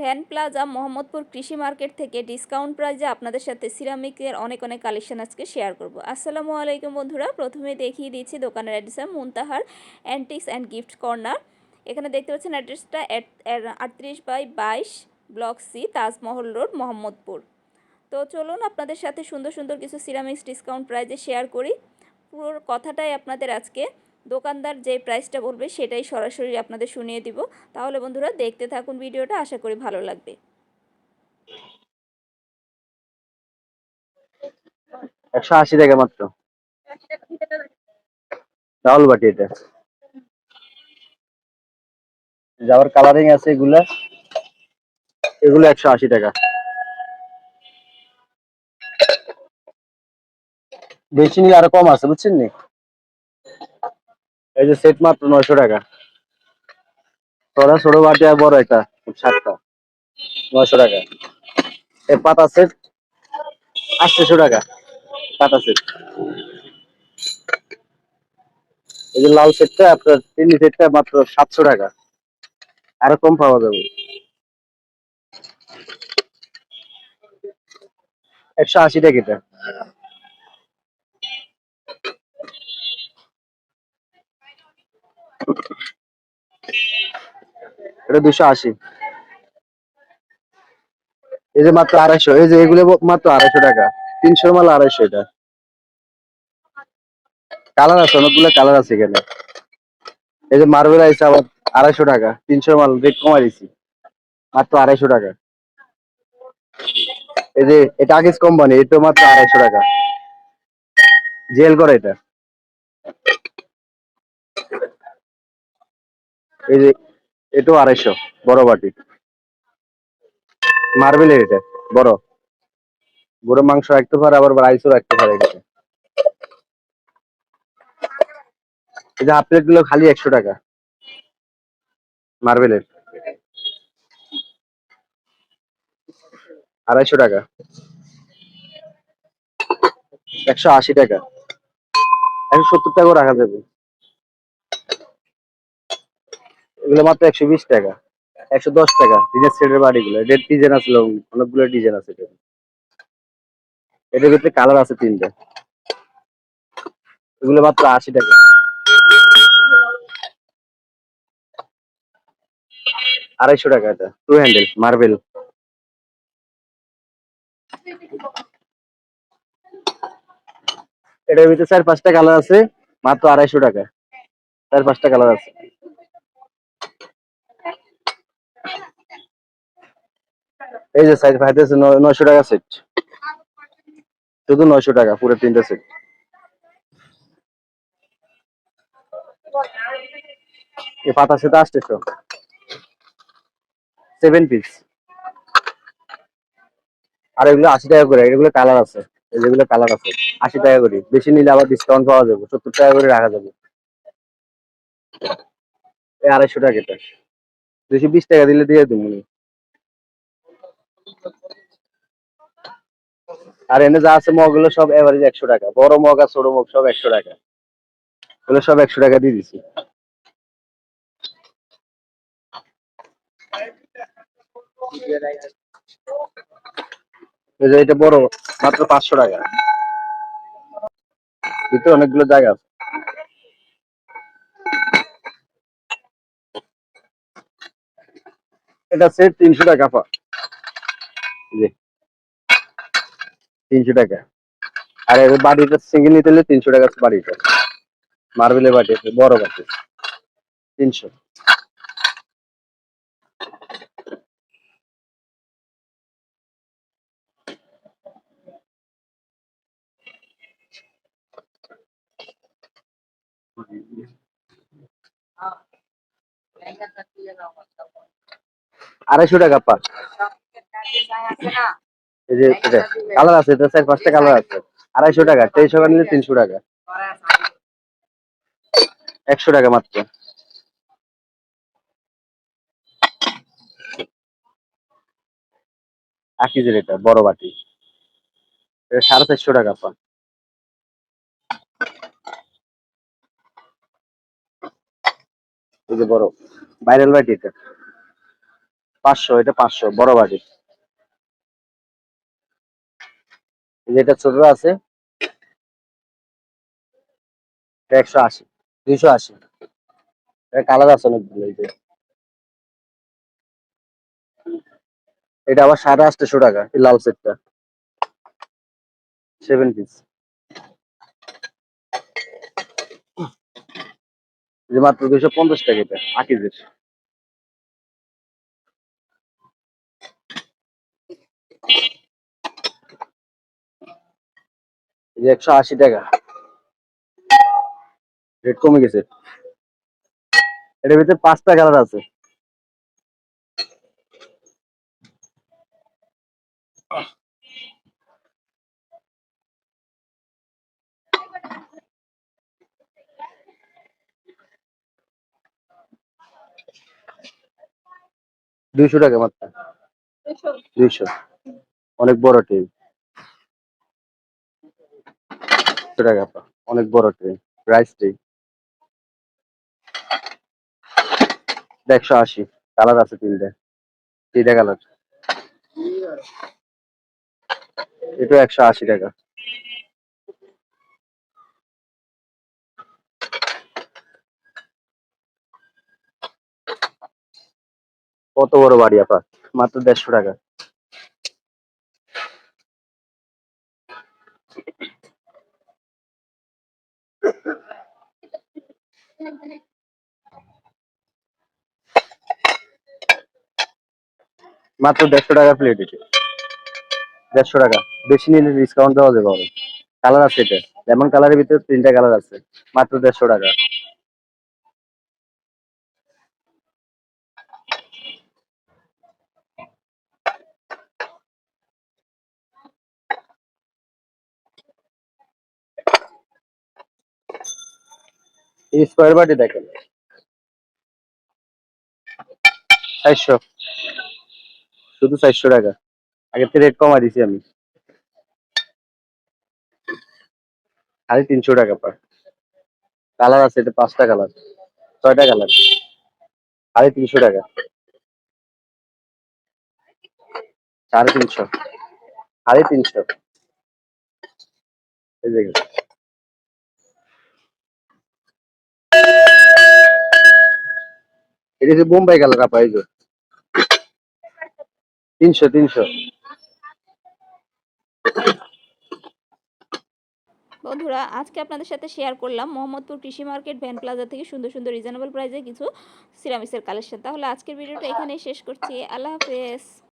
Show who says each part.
Speaker 1: Van plaza Mohammadpur কৃষি market থেকে discount প্রাইজে আপনাদের সাথে সিরামিকের অনেক অনেক কালেকশন আজকে শেয়ার করব। আসসালামু আলাইকুম বন্ধুরা, প্রথমে দেখিয়ে দিচ্ছি দোকানের অ্যাড্রেস, মুনতাহার অ্যান্টিক্স অ্যান্ড গিফট কর্নার। এখানে দেখতে পাচ্ছেন অ্যাড্রেসটা আটত্রিশ বাই বাইশ block C, Taj Mahal road, Mohammadpur. তো চলুন আপনাদের সাথে সুন্দর সুন্দর কিছু সিরামিক্স ডিসকাউন্ট প্রাইজে শেয়ার করি। পুরো কথাটাই আপনাদের আজকে দোকানদার যে প্রাইসটা বলবে সেটাই সরাসরি আপনাদের শুনিয়ে দিব। তাহলে বন্ধুরা দেখতে থাকুন ভিডিওটা, আশা করি ভালো লাগবে।
Speaker 2: একশো আশি টাকা মাত্র। ডাবল বাটি এটা। যাওয়ার কালারিং আছে এগুলা, এগুলো একশো আশি টাকা। বেশি নিলে আরও কম আছে, বুঝছেন নি? এই যে সেট মাত্র নয়শো টাকা। তোরা ছোট বাটি আর বড় একটা সাতটা, নয়শো টাকা। এই পাতা সেট আটশোশো টাকা, পাতা সেট এই যে লাল সেটটা আপনার চিনি সেটটা মাত্র সাতশো টাকা। আরও কম পাওয়া যাবে। একশো আশি টাকা এটা। এটা দুশো আশি। এই যে মাত্র আড়াইশো, এই যে এগুলো মাত্র আড়াইশো টাকা। তিনশো মাল আড়াইশো এটা। কালার আছে, অনেকগুলো কালার আছে এখানে। এই যে মার্বেল আইসে আবার আড়াইশো টাকা তিনশো মাল রেট কমাই দিছি। মাত্র আড়াইশো টাকা। এই যে এটা আগেজ কোম্পানি এটা মাত্র আড়াইশো টাকা। জেল করে এটা। এই যে এটাও আড়াইশো, বড় বাটি। মার্বেলের এটা, বড়। গরু মাংস রাখতে পারে, আবার রাইসও রাখতে পারে এটা এই যে হাফ প্লেটগুলো খালি একশো টাকা, মার্বেলের। আড়াইশো টাকা। একশো আশি টাকা। একশো সত্তর টাকাও রাখা যাবে। এগুলো মাত্র একশো বিশ টাকা। একশো দশ টাকা। ডিজাইন সেটের বাড়িগুলো। এটার ডিজাইন আছে অনেকগুলো ডিজাইন আছে এটা এটার ভিতরে কালার আছে তিনটা। এগুলো মাত্র আশি টাকা। আড়াইশো টাকা এটা। টু হ্যান্ডেল মার্বেল এটার ভিতরে চার পাঁচটা কালার আছে, মাত্র আড়াইশো টাকা। চার পাঁচটা কালার আছে। এই যে সাইজ পাইতেছে নয়শো টাকা সেট শুধু নয়শো টাকা, পুরো তিনটা সেট পাতা সেটা আসতেছো। সেভেন পিস আর এগুলো আশি টাকা করে, এগুলো কালার আছে। যেগুলো কালার আছে, আশি টাকা করে। বেশি নিলে আবার ডিসকাউন্ট পাওয়া যাবে, সত্তর টাকা করে রাখা যাবে। আড়াইশো টাকা এটা। দুশো বিশ টাকা দিলে দিয়ে দেবো। আর এনে যা আছে মগগুলো সব এভারেজ একশো টাকা। বড় মগ আর ছোট মগ সব একশো টাকা। এগুলো সব একশো টাকা দিয়ে দিছি। এটা বড়, মাত্র পাঁচশো টাকা। ভিতরে অনেকগুলো জায়গা আছে। এটা সেট তিনশো টাকা, পা। তিনশো টাকা। আর এর বাড়িটা সিঙ্গেল নিতে হলে তিনশো টাকা বাড়িটা মার্বেলের বাটি আছে, বড় বাটি। তিনশো। আড়াইশো টাকা পা এই যে এটা কালার আছে, এটা চার পাঁচটা কালার আছে। আড়াইশো টাকা, তেইশশো টাকা নিলে তিনশো টাকা। একশো টাকা মাত্র। আকিজের এটা, বড় বাটি। এটা সাড়ে চারশো টাকা পা এই যে বড়, ভাইরাল বাটি এটা। পাঁচশো এটা পাঁচশো, বড় বাটি। এই যে এটা ছোট আছে। একশো আশি, দুইশো আশি। কালার আছে অনেকগুলো এই যে। এটা আবার সাড়ে আটশো টাকা, এই লাল সেটটা। Seven piece. যে মাত্র দুইশো পঞ্চাশ টাকা এটা, আকিজের। এই যে একশো আশি টাকা। রেট কমে গেছে। এটার ভিতরে পাঁচটা কালার আছে। দুইশো টাকা মাত্র। দুইশো। অনেক বড় ট্রেন টাকা অনেক বড় ট্রেন রাইস ট্রেন। একশো আশি। কালার আছে তিনটে। তিনটা কালার। এটা একশো আশি টাকা। কত বড় বাড়ি, আপা? মাত্র দেড়শো টাকা। মাত্র দেড়শো টাকা প্লেট এটি। দেড়শো টাকা। বেশি নিলে ডিসকাউন্ট দেওয়া যাবে কালার আছে এটা। লেমন কালারের ভিতরে তিনটা কালার আছে। মাত্র দেড়শো টাকা। এই স্কোয়ার বাটি দেখেন। চারশো। শুধু চারশো টাকা। আগের থেকে রেট কমাই দিছি আমি। খালি তিনশো টাকা পার কালার আছে, এটা পাঁচটা কালার ছয়টা কালার সাড়ে তিনশো টাকা। সাড়ে তিনশো। সাড়ে তিনশো। এই দেখুন এটা বোম্বাই কালার, আপা তিনশো তিনশো।
Speaker 1: বন্ধুরা, আজকে আপনাদের সাথে শেয়ার করলাম মোহাম্মদপুর কৃষি মার্কেট ভ্যান প্লাজা থেকে সুন্দর সুন্দর রিজনেবল প্রাইসে কিছু সিরামিসের কালেকশন তাহলে আজকের ভিডিওটা এখানেই শেষ করছি। আল্লাহ হাফেজ।